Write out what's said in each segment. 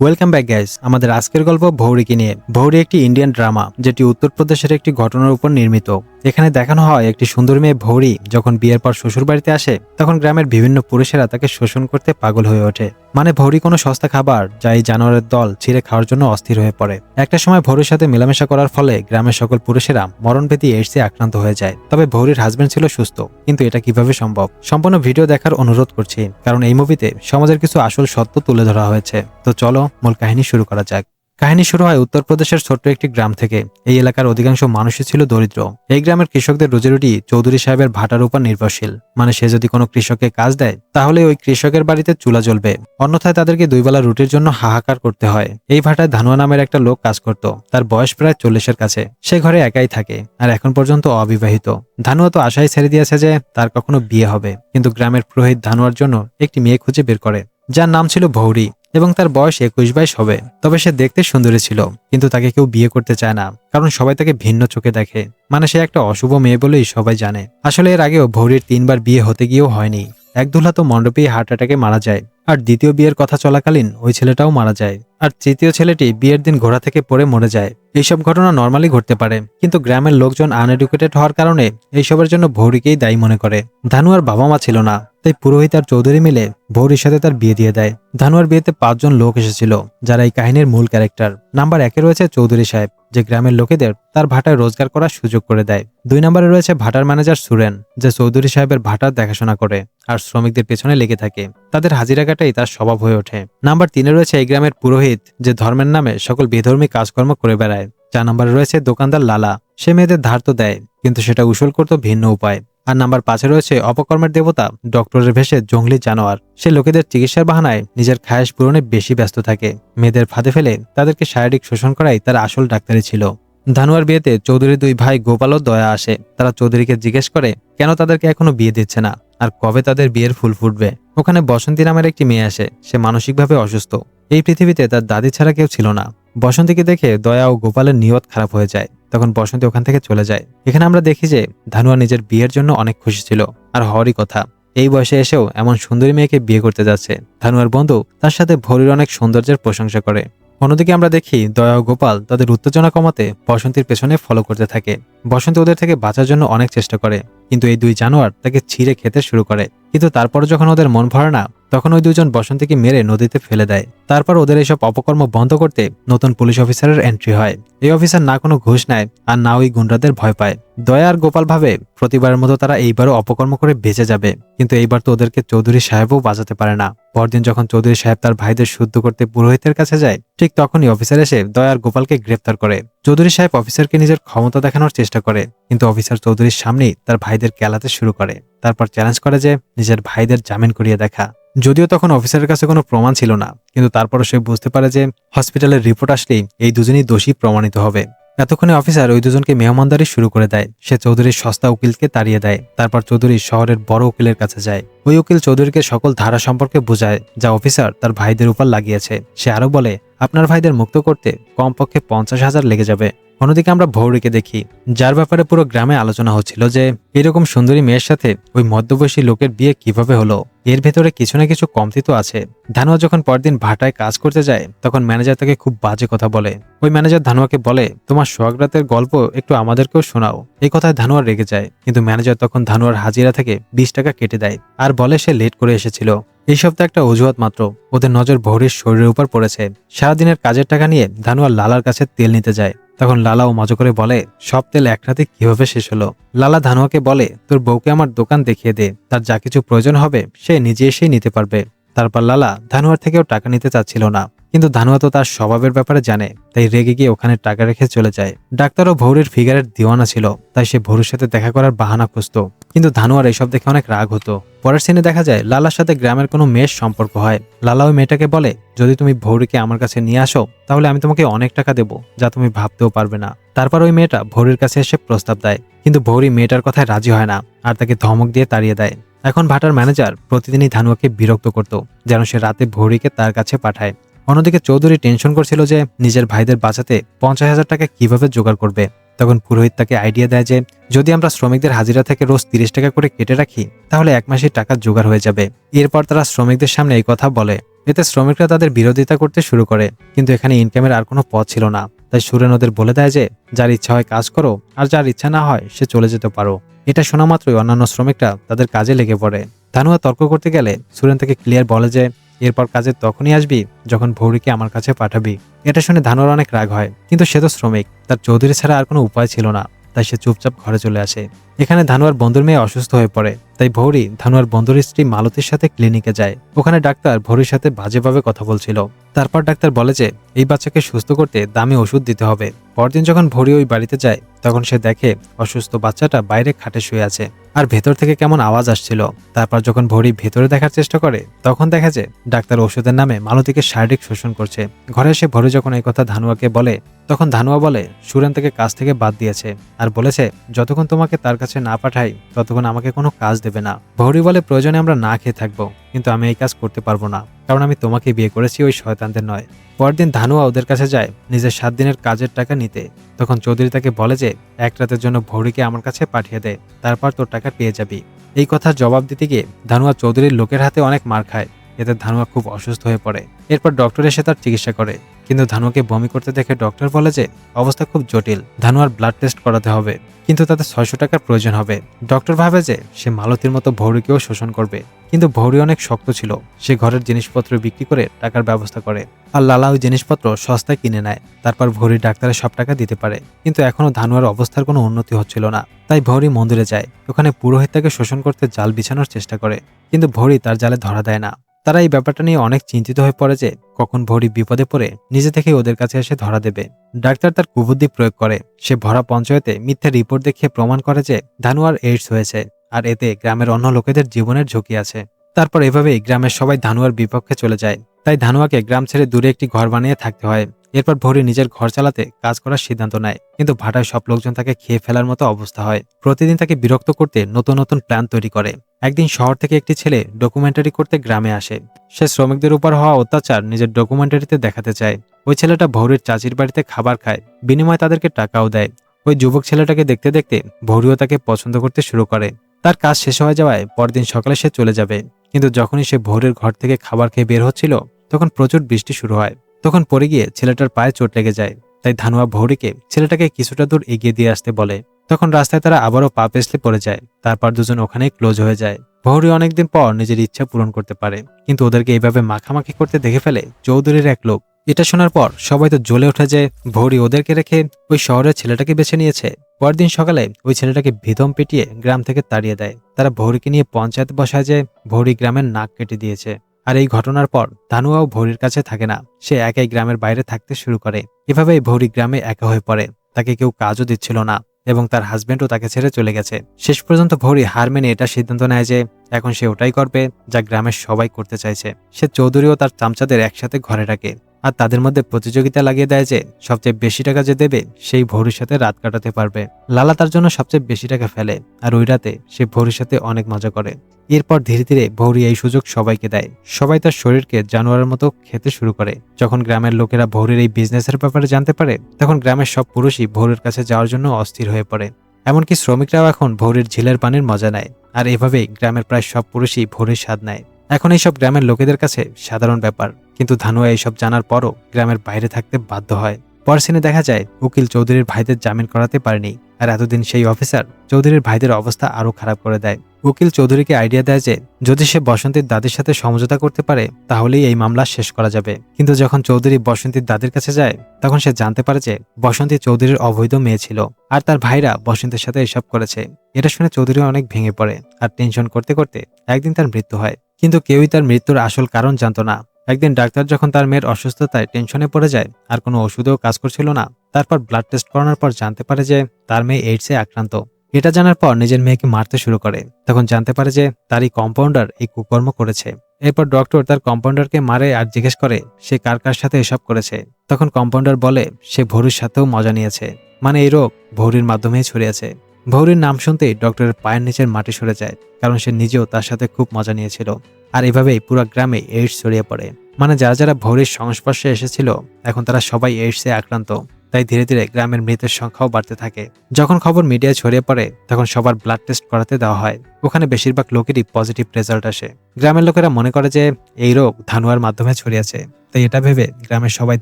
Welcome back guys আমাদের আজকের গল্প ভৌরিকে নিয়ে। ভৌরি একটি ইন্ডিয়ান ড্রামা যেটি উত্তরপ্রদেশের একটি ঘটনার উপর নির্মিত। এখানে দেখানো হয় একটি সুন্দর মেয়ে ভৌরি যখন বিয়ের পর শ্বশুর বাড়িতে আসে, তখন গ্রামের বিভিন্ন পুরুষেরা তাকে শোষণ করতে পাগল হয়ে ওঠে। মানে ভৌরি কোনো সস্তা খাবার যা এই জানোয়ারের দল ছিঁড়ে খাওয়ার জন্য অস্থির হয়ে পড়ে। একটা সময় ভৌরির সাথে মেলামেশা করার ফলে গ্রামের সকল পুরুষেরা মরণভেদী এইডসে আক্রান্ত হয়ে যায়। তবে ভৌরির হাজবেন্ড ছিল সুস্থ, কিন্তু এটা কীভাবে সম্ভব? সম্পূর্ণ ভিডিও দেখার অনুরোধ করছি, কারণ এই মুভিতে সমাজের কিছু আসল সত্য তুলে ধরা হয়েছে। তো চলো মূল কাহিনী শুরু করা যাক। কাহিনী শুরু হয় উত্তরপ্রদেশের ছোট্ট একটি গ্রাম থেকে। এই এলাকার অধিকাংশ মানুষই ছিল দরিদ্র। এই গ্রামের কৃষকদের রুজিরুটি চৌধুরী সাহেবের ভাটার উপর নির্ভরশীল। মানে সে যদি কোনো কৃষককে কাজ দেয়, তাহলে ওই কৃষকের বাড়িতে চুলা জ্বলবে। অন্যথায় তাদেরকে দুই বেলা রুটির জন্য হাহাকার করতে হয়। এই ভাটায় ধানুয়া নামের একটা লোক কাজ করত। তার বয়স প্রায় চল্লিশের কাছে। সে ঘরে একাই থাকে, আর এখন পর্যন্ত অবিবাহিত। ধানুয়া তো আশাই ছেড়ে দিয়েছে যে, তার কখনো বিয়ে হবে। কিন্তু গ্রামের পুরোহিত ধানুয়ার জন্য একটি মেয়ে খুঁজে বের করে, যার নাম ছিল ভৌরি। এবং তার বয়স একুশ বাইশ হবে। তবে সে দেখতে সুন্দরী ছিল, কিন্তু তাকে কেউ বিয়ে করতে চায় না, কারণ সবাই তাকে ভিন্ন চোখে দেখে। মানে সে একটা অশুভ মেয়ে বলেই সবাই জানে। আসলে এর আগেও ভৌরির তিনবার বিয়ে হতে গিয়েও হয়নি। এক দুলা তো মণ্ডপেই হার্ট অ্যাটাকে মারা যায়। আর দ্বিতীয় বিয়ের কথা চলাকালীন ওই ছেলেটাও মারা যায়। আর তৃতীয় ছেলেটি বিয়ের দিন ঘোড়া থেকে পড়ে মরে যায়। এইসব ঘটনা নর্মালি ঘটতে পারে। কিন্তু গ্রামের লোকজন আনএডুকেটেড হওয়ার কারণে এইসবের জন্য ভৌরিকেই দায়ী মনে করে। ধানুয়ার বাবা মা ছিল না, তাই পুরোহিত আর চৌধুরী মিলে ভৌরির সাথে তার বিয়ে দিয়ে দেয়। ধানুয়ার বিয়েতে পাঁচজন লোক এসেছিল, যারা এই কাহিনীর মূল ক্যারেক্টার নাম্বার একে রয়েছে চৌধুরী সাহেব, যে গ্রামের লোকেদের তার ভাটায় রোজগার করার সুযোগ করে দেয়। দুই নম্বরে রয়েছে ভাটার ম্যানেজার সুরেন, যে চৌধুরী সাহেবের ভাটার দেখাশোনা করে, আর শ্রমিকদের পেছনে লেগে থাকে। তাদের হাজিরা কাটাই তার স্বভাব হয়ে ওঠে। নাম্বার তিনে রয়েছে এই গ্রামের পুরোহিত, যে ধর্মের নামে সকল বেধর্মী কাজকর্ম করে বেড়ায়। চার নম্বরে রয়েছে দোকানদার লালা, সে মেয়েদের ধার তো দেয়, কিন্তু সেটা উসুল করতো ভিন্ন উপায়। আর নাম্বার পাঁচে রয়েছে অপকর্মের দেবতা, ডক্টরের ভেসে জঙ্গলি জানোয়ার। সে লোকেদের চিকিৎসার বাহানায় নিজের খায়াস পূরণে বেশি ব্যস্ত থাকে। মেয়েদের ফাঁদে ফেলে তাদেরকে শারীরিক শোষণ করাই তার আসল ডাক্তারি ছিল। ধানুয়ার বিয়েতে চৌধুরী দুই ভাই গোপাল ও দয়া আসে। তারা চৌধুরীকে জিজ্ঞেস করে, কেন তাদেরকে এখনও বিয়ে দিচ্ছে না? আর কবে তাদের বিয়ের ফুল ফুটবে? ওখানে বসন্তী নামের একটি মেয়ে আসে, সে মানসিকভাবে অসুস্থ। এই পৃথিবীতে তার দাদি ছাড়া কেউ ছিল না। বসন্তীকে দেখে দয়া ও গোপালের নিয়ত খারাপ হয়ে যায়। তখন বসন্তী ওখান থেকে চলে যায়। এখানে আমরা দেখি যে ধানুয়া নিজের বিয়ের জন্য অনেক খুশি ছিল। আর হওয়ারই কথা, এই বয়সে এসেও এমন সুন্দরী মেয়েকে বিয়ে করতে যাচ্ছে। ধানুয়ার বন্ধু তার সাথে ভরির অনেক সৌন্দর্যের প্রশংসা করে। অন্যদিকে আমরা দেখি দয়া ও গোপাল তাদের উত্তেজনা কমাতে বসন্তীর পেছনে ফলো করতে থাকে। বসন্তী ওদের থেকে বাঁচার জন্য অনেক চেষ্টা করে, কিন্তু এই দুই জানোয়ার তাকে ছিঁড়ে খেতে শুরু করে। কিন্তু তারপর যখন ওদের মন ভরে না তখন ওই দুজন বসন্তীকে মেরে নদীতে ফেলে দেয়। তারপর ওদের এইসব অপকর্ম বন্ধ করতে নতুন পুলিশ অফিসারের এন্ট্রি হয়। এই অফিসার না কোনো ঘুষ নেয় আর না ওই গুন্ডাদের ভয় পায়। দয়া আর গোপাল ভাবে প্রতিবারের মতো তারা এইবারও অপকর্ম করে বেঁচে যাবে। কিন্তু এইবার তো ওদেরকে চৌধুরী সাহেবও বাঁচাতে পারে না। পরদিন যখন চৌধুরী সাহেব তার ভাইদের শুদ্ধ করতে পুরোহিতের কাছে যায়, ঠিক তখনই অফিসার এসে দয়া আর গোপালকে গ্রেফতার করে। চৌধুরী সাহেব অফিসারকে নিজের ক্ষমতা দেখানোর চেষ্টা করে, কিন্তু অফিসার চৌধুরীর সামনেই তার ভাইদের কেলাতে শুরু করে। তারপর চ্যালেঞ্জ করে যে নিজের ভাইদের জামিন করিয়ে দেখা। যদিও তখন অফিসারের কাছে কোনো প্রমাণ ছিল না, কিন্তু তারপরও সে বুঝতে পারে যে হসপিটালের রিপোর্ট আসলেই এই দুজনই দোষী প্রমাণিত হবে। এতক্ষণে অফিসার ওই দুজনকে মেহমানদারি শুরু করে দেয়। সে চৌধুরীর সস্তা উকিলকে তাড়িয়ে দেয়। তারপর চৌধুরী শহরের বড় উকিলের কাছে যায়। ওই উকিল চৌধুরীকে সকল ধারা সম্পর্কে বোঝায়, যা অফিসার তার ভাইদের উপর লাগিয়েছে। সে আরও বলে, আপনার ভাইদের মুক্ত করতে কমপক্ষে পঞ্চাশ হাজার লেগে যাবে। অন্যদিকে আমরা ভৌরিকে দেখি, যার ব্যাপারে পুরো গ্রামে আলোচনা হচ্ছিল যে, এরকম সুন্দরী মেয়ের সাথে ওই মধ্যবয়সী লোকের বিয়ে কীভাবে হলো? এর ভেতরে কিছু না কিছু কমতি তো আছে। ধানুয়া যখন পরদিন ভাটায় কাজ করতে যায়, তখন ম্যানেজার তাকে খুব বাজে কথা বলে। ওই ম্যানেজার ধানুয়াকে বলে, তোমার সোহাগরাতের গল্প একটু আমাদেরকেও শোনাও। এই কথায় ধানুয়া রেগে যায়, কিন্তু ম্যানেজার তখন ধানুয়ার হাজিরা থেকে বিশ টাকা কেটে দেয় আর বলে সে লেট করে এসেছিল। এই সপ্তাহে একটা অজুহাত মাত্র, ওদের নজর ভৌরির শরীরের উপর পড়েছে। সারাদিনের কাজের টাকা নিয়ে ধানুয়ার লালার কাছে তেল নিতে যায়। তখন লালাও মজা করে বলে, সব তেল এক রাতে কীভাবে শেষ হলো? লালা ধানুয়াকে বলে, তোর বউকে আমার দোকান দেখিয়ে দে, তার যা কিছু প্রয়োজন হবে সে নিজে এসেই নিতে পারবে। তারপর লালা ধানুয়ার থেকেও টাকা নিতে চাচ্ছিল না। কিন্তু ধানুয়া তো তার স্বভাবের ব্যাপারে জানে, তাই রেগে গিয়ে ওখানে টাকা রেখে চলে যায়। ডাক্তারও ভৌরের ফিগারের দিওয়ানা ছিল, তাই সে ভৌরের সাথে দেখা করার বাহানা খুঁজত। কিন্তু ধানুয়ার এইসব দেখে অনেক রাগ হতো। পরের সিনে দেখা যায়, লালার সাথে গ্রামের কোনো মেয়ের সম্পর্ক হয়। লালা ওই মেয়েটাকে বলে, যদি তুমি ভৌরিকে আমার কাছে নিয়ে আসো, তাহলে আমি তোমাকে অনেক টাকা দেবো, যা তুমি ভাবতেও পারবে না। তারপর ওই মেয়েটা ভৌরির কাছে এসে প্রস্তাব দেয়। কিন্তু ভৌরি মেয়েটার কথায় রাজি হয় না, আর তাকে ধমক দিয়ে তাড়িয়ে দেয়। এখন ভাটার ম্যানেজার প্রতিদিনই ধানুয়াকে বিরক্ত করত, যেন সে রাতে ভৌরিকে তার কাছে পাঠায়। অন্যদিকে চৌধুরী টেনশন করছিল যে, নিজের ভাইদের বাঁচাতে পঞ্চাশ হাজার টাকা কীভাবে জোগাড় করবে। তখন পুরোহিত তাকে আইডিয়া দেয় যে, যদি আমরা শ্রমিকদের হাজিরা থেকে রোজ তিরিশ টাকা করে কেটে রাখি, তাহলে এক মাসে টাকা জোগাড় হয়ে যাবে। এরপর তারা শ্রমিকদের সামনে এই কথা বলে। এতে শ্রমিকরা তাদের বিরোধিতা করতে শুরু করে, কিন্তু এখানে ইনকামের আর কোনো পথ ছিল না। তাই সুরেন ওদের বলে দেয় যে, যার ইচ্ছা হয় কাজ করো, আর যার ইচ্ছা না হয় সে চলে যেতে পারো। এটা শোনা মাত্রই অন্যান্য শ্রমিকরা তাদের কাজে লেগে পড়ে। ধানুয়া তর্ক করতে গেলে সুরেন তাকে ক্লিয়ার বলে যে এরপর কাজে তখনই আসবি যখন ভৌরিকে আমার কাছে পাঠাবি। এটা শুনে ধানোর অনেক রাগ হয়, কিন্তু সে তো শ্রমিক, তার চৌধুরী ছাড়া আর কোনো উপায় ছিল না। তাই সে চুপচাপ ঘরে চলে আসে। এখানে ধানুয়ার বন্ধুর মেয়ে অসুস্থ হয়ে পড়ে, তাই ভৌরি ধানুয়ার বন্ধুর স্ত্রী মালতীর সাথে ক্লিনিকে যায়। ওখানে ডাক্তার ভৌরির সাথে বাজেভাবে কথা বলছিল। তারপর ডাক্তার বলে যে, এই বাচ্চাকে সুস্থ করতে দামি ওষুধ দিতে হবে। পরদিন যখন ভৌরি ওই বাড়িতে যায়, তখন সে দেখে অসুস্থ বাচ্চাটা বাইরে খাটে শুয়ে আছে। আর ভেতর থেকে কেমন আওয়াজ আসছিল। তারপর যখন ভৌরি ভেতরে দেখার চেষ্টা করে, তখন দেখা যায়, ডাক্তার ওষুধের নামে মালতীকে শারীরিক শোষণ করছে। ঘরে এসে ভৌরি যখন এই কথা ধানুয়াকে বলে তখন ধানুয়া বলে সুরেন তাকে কাজ থেকে বাদ দিয়েছে আর বলেছে, যতক্ষণ তোমাকে তার কাছে না পাঠাই, ততক্ষণ আমাকে কোনো কাজ দেবে না। ভৌরি বলে, প্রয়োজনে আমরা না খেয়ে থাকব, কিন্তু আমি এই কাজ করতে পারব না, কারণ আমি তোমাকে বিয়ে করেছি ওই শয়তানদের নয়। পরদিন ধানুয়া ওদের কাছে যায়, নিজের সাত দিনের কাজের টাকা নিতে। তখন চৌধুরী তাকে বলে যে, এক রাতের জন্য ভৌরিকে আমার কাছে পাঠিয়ে দে, তারপর তোর টাকা পেয়ে যাবি। এই কথার জবাব দিতে গিয়ে ধানুয়া চৌধুরীর লোকের হাতে অনেক মার খায়। এতে ধানুয়া খুব অসুস্থ হয়ে পড়ে। এরপর ডক্টর এসে তার চিকিৎসা করে। কিন্তু ধানুকে বমি করতে দেখে ডক্টর বলে যে, অবস্থা খুব জটিল ধানুয়ার ব্লাড টেস্ট করাতে হবে, কিন্তু তাতে ছয়শো টাকার প্রয়োজন হবে। ডক্টর ভাবে যে, সে মালতির মতো ভৌরিকেও শোষণ করবে, কিন্তু ভৌরি অনেক শক্ত ছিল, সে ঘরের জিনিসপত্র বিক্রি করে টাকার ব্যবস্থা করে, আর লালা ওই জিনিসপত্র সস্তায় কিনে নেয়, তারপর ভৌরি ডাক্তারের সব টাকা দিতে পারে, কিন্তু এখনও ধানুয়ার অবস্থার কোনো উন্নতি হচ্ছিল না। তাই ভৌরি মন্দিরে যায়, ওখানে পুরোহিত তাকে শোষণ করতে জাল বিছানোর চেষ্টা করে, কিন্তু ভৌরি তার জালে ধরা দেয় না। তারা এই ব্যাপারটা নিয়ে অনেক চিন্তিত হয়ে পড়ে যে কখন ভৌরি বিপদে পড়ে নিজে থেকে ওদের কাছে এসে ধরা দেবে। ডাক্তার তার কুবুদ্ধি প্রয়োগ করে। সে ভরা পঞ্চায়েতে মিথ্যা রিপোর্ট দেখিয়ে প্রমাণ করে যে ধানুয়ার এইডস হয়েছে, আর এতে গ্রামের অন্য লোকেদের জীবনের ঝুঁকি আছে। তারপর এভাবেই গ্রামের সবাই ধানুয়ার বিপক্ষে চলে যায়। তাই ধানুয়াকে গ্রাম ছেড়ে দূরে একটি ঘর বানিয়ে থাকতে হয়। এরপর ভোরে নিজের ঘর চালাতে কাজ করার সিদ্ধান্ত নেয়। কিন্তু ভাটায় সব লোকজন তাকে খেয়ে ফেলার মতো অবস্থা হয়। প্রতিদিন তাকে বিরক্ত করতে নতুন নতুন প্ল্যান তৈরি করে। একদিন শহর থেকে একটি ছেলে ডকুমেন্টারি করতে গ্রামে আসে। সে শ্রমিকদের উপর হওয়া অত্যাচার নিজের ডকুমেন্টারিতে দেখাতে চায়। ওই ছেলেটা ভৌরির চাচির বাড়িতে খাবার খায়, বিনিময়ে তাদেরকে টাকাও দেয়। ওই যুবক ছেলেটাকে দেখতে দেখতে ভৌরিও তাকে পছন্দ করতে শুরু করে। তার কাজ শেষ হয়ে যাওয়ায় পরদিন সকালে সে চলে যাবে। কিন্তু যখনই সে ভোরের ঘর থেকে খাবার খেয়ে বের হচ্ছিল, তখন প্রচুর বৃষ্টি শুরু হয়। তখন পরে গিয়ে ছেলেটার পায়ে চোট লেগে যায়। তাই ধানুয়া ভৌরিকে ছেলেটাকে কিছুটা দূর এগিয়ে দিয়ে আসতে বলে। তখন রাস্তায় তারা আবারও পা পেছলে পড়ে যায়। তারপর দুজন ওখানেই ক্লোজ হয়ে যায়। ভৌরি অনেকদিন পর নিজের ইচ্ছা পূরণ করতে পারে। কিন্তু ওদেরকে এইভাবে মাখামাখি করতে দেখে ফেলে চৌধুরীর এক লোক। এটা শোনার পর সবাই তো জ্বলে ওঠে যে ভৌরি ওদেরকে রেখে ওই শহরের ছেলেটাকে বেছে নিয়েছে। পরদিন সকালে ওই ছেলেটাকে ভিদম পেটিয়ে গ্রাম থেকে তাড়িয়ে দেয়। তারা ভৌরিকে নিয়ে পঞ্চায়েত বসায় যে ভৌরি গ্রামের নাক কেটে দিয়েছে। আর এই ঘটনার পর ধানুয়াও ভৌরির কাছে থাকে না। সে একাই গ্রামের বাইরে থাকতে শুরু করে। এভাবেই ভৌরি গ্রামে একা হয়ে পড়ে। তাকে কেউ কাজও দিচ্ছিল না। এবং তার হাজব্যান্ডও তাকে ছেড়ে চলে গেছে। শেষ পর্যন্ত ভৌরি হার মেনে এটা সিদ্ধান্ত নেয় যে, এখন সে ওটাই করবে যা গ্রামের সবাই করতে চাইছে। সে চৌধুরী ও তার চামচাদের একসাথে ঘরে রাখে। আর তাদের মধ্যে প্রতিযোগিতা লাগিয়ে দেয় যে সবচেয়ে বেশি টাকা যে দেবে, সেই ভৌরির রাত কাটাতে পারবে। লালা তার জন্য সবচেয়ে বেশি টাকা ফেলে আর ওই রাতে সে ভৌরির অনেক মজা করে। এরপর ধীরে ধীরে ভৌরি এই সুযোগ সবাইকে দেয়। সবাই তার শরীরকে জানোয়ারের মতো খেতে শুরু করে। যখন গ্রামের লোকেরা ভৌরির এই বিজনেসের ব্যাপারে জানতে পারে, তখন গ্রামের সব পুরুষই ভৌরির কাছে যাওয়ার জন্য অস্থির হয়ে পড়ে। এমনকি শ্রমিকরাও এখন ভৌরির ঝিলের পানির মজা নেয়। আর এভাবেই গ্রামের প্রায় সব পুরুষই ভৌরির স্বাদ নেয়। এখন এইসব গ্রামের লোকেদের কাছে সাধারণ ব্যাপার। কিন্তু ধানুয়া এইসব জানার পরও গ্রামের বাইরে থাকতে বাধ্য হয়। পর সিনে দেখা যায়, উকিল চৌধুরীর ভাইদের জামিন করাতে পারেনি আর এতদিন সেই অফিসার চৌধুরীর ভাইদের অবস্থা আরও খারাপ করে দেয়। উকিল চৌধুরীকে আইডিয়া দেয় যে, যদি সে বসন্তীর দাদির সাথে সমঝোতা করতে পারে, তাহলেই এই মামলা শেষ করা যাবে। কিন্তু যখন চৌধুরী বসন্তীর দাদির কাছে যায়, তখন সে জানতে পারে যে, বসন্তী চৌধুরীর অবৈধ মেয়ে ছিল আর তার ভাইরা বসন্তের সাথে এসব করেছে। এটা শুনে চৌধুরী অনেক ভেঙে পড়ে আর টেনশন করতে করতে একদিন তার মৃত্যু হয়। কিন্তু কেউই তার মৃত্যুর আসল কারণ জানতো না। একদিন ডাক্তার যখন তার মেয়ের অসুস্থতায় টেনশনে পড়ে যায়, আর কোনো ওষুধেও কাজ করছিল না, তারপর ব্লাড টেস্ট করানোর পর জানতে পারে যে তার মেয়ে এইডসে আক্রান্ত। এটা জানার পর নিজের মেয়েকে মারতে শুরু করে। তখন জানতে পারে যে তারই কম্পাউন্ডার এই কুকর্ম করেছে। এরপর ডক্টর তার কম্পাউন্ডারকে মারে আর জিজ্ঞেস করে, সে কার কার সাথে এসব করেছে? তখন কম্পাউন্ডার বলে, সে ভৌরির সাথেও মজা নিয়েছে। মানে এই রোগ ভৌরির মাধ্যমেই ছড়িয়েছে। ভৌরির নাম শুনতেই ডক্টরের পায়ের নিচের মাটি সরে যায়, কারণ সে নিজেও তার সাথে খুব মজা নিয়েছিল। আর এভাবেই পুরো গ্রামে এইডস ছড়িয়ে পড়ে। মানে যারা যারা ভৌরির সংস্পর্শে এসেছিল, এখন তারা সবাই এইডসে আক্রান্ত। তাই ধীরে ধীরে গ্রামের মৃতের সংখ্যাও বাড়তে থাকে। যখন খবর মিডিয়ায় ছড়িয়ে পড়ে, তখন সবার ব্লাড টেস্ট করাতে দেওয়া হয়। ওখানে বেশিরভাগ লোকেরই পজিটিভ রেজাল্ট আসে। গ্রামের লোকেরা মনে করে যে, এই রোগ ধানুয়ার মাধ্যমে ছড়িয়েছে। তাই এটা ভেবে গ্রামের সবাই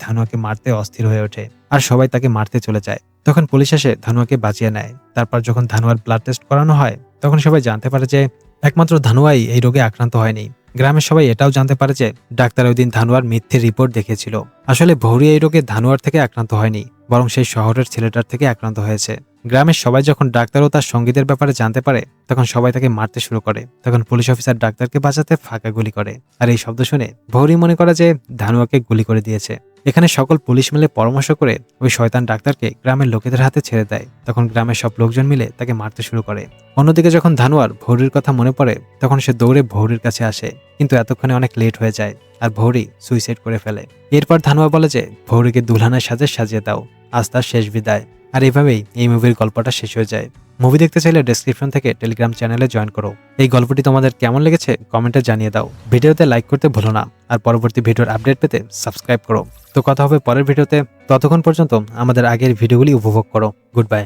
ধানুয়াকে মারতে অস্থির হয়ে ওঠে আর সবাই তাকে মারতে চলে যায়। তখন পুলিশ এসে ধানুয়াকে বাঁচিয়ে নেয়। তারপর যখন ধানুয়ার ব্লাড টেস্ট করানো হয়, তখন সবাই জানতে পারে যে, একমাত্র ধানুয়াই এই রোগে আক্রান্ত হয়নি। গ্রামের সবাই এটাও জানতে পারে যে, ডাক্তার ওই দিন ধানুয়ার মিথ্যে রিপোর্ট দেখিয়েছিল। আসলে ভৌরি এই রোগে ধানুয়ার থেকে আক্রান্ত হয়নি। বরং সেই শহরের ছেলেটার থেকে আক্রান্ত হয়েছে। গ্রামের সবাই যখন ডাক্তার ও তার সঙ্গীদের ব্যাপারে জানতে পারে, তখন সবাই তাকে মারতে শুরু করে। তখন পুলিশ অফিসার ডাক্তারকে বাঁচাতে ফাঁকা গুলি করে। আর এই শব্দ শুনে ভৌরি মনে করে যে ধানুয়াকে গুলি করে দিয়েছে। এখানে সকল পুলিশ মিলে পরামর্শ করে ওই শয়তান ডাক্তারকে গ্রামের লোকেদের হাতে ছেড়ে দেয়। তখন গ্রামের সব লোকজন মিলে তাকে মারতে শুরু করে। অন্যদিকে যখন ধানুয়ার ভৌরির কথা মনে পড়ে, তখন সে দৌড়ে ভৌরির কাছে আসে। কিন্তু এতক্ষণে অনেক লেট হয়ে যায় আর ভৌরি সুইসাইড করে ফেলে। এরপর ধানুয়া বলে যে, ভৌরিকে দুলহানের সাজে সাজিয়ে দাও। আজ তার শেষ বিদায়। আর এভাবেই এই মুভির গল্পটা শেষ হয়ে যায়। মুভি দেখতে চাইলে ডেসক্রিপশন থেকে টেলিগ্রাম চ্যানেলে জয়েন করো। এই গল্পটি তোমাদের কেমন লেগেছে কমেন্টে জানিয়ে দাও। ভিডিওতে লাইক করতে ভুলো না। আর পরবর্তী ভিডিওর আপডেট পেতে সাবস্ক্রাইব করো। তো কথা হবে পরের ভিডিওতে। ততক্ষণ পর্যন্ত আমাদের আগের ভিডিওগুলি উপভোগ করো। Good bye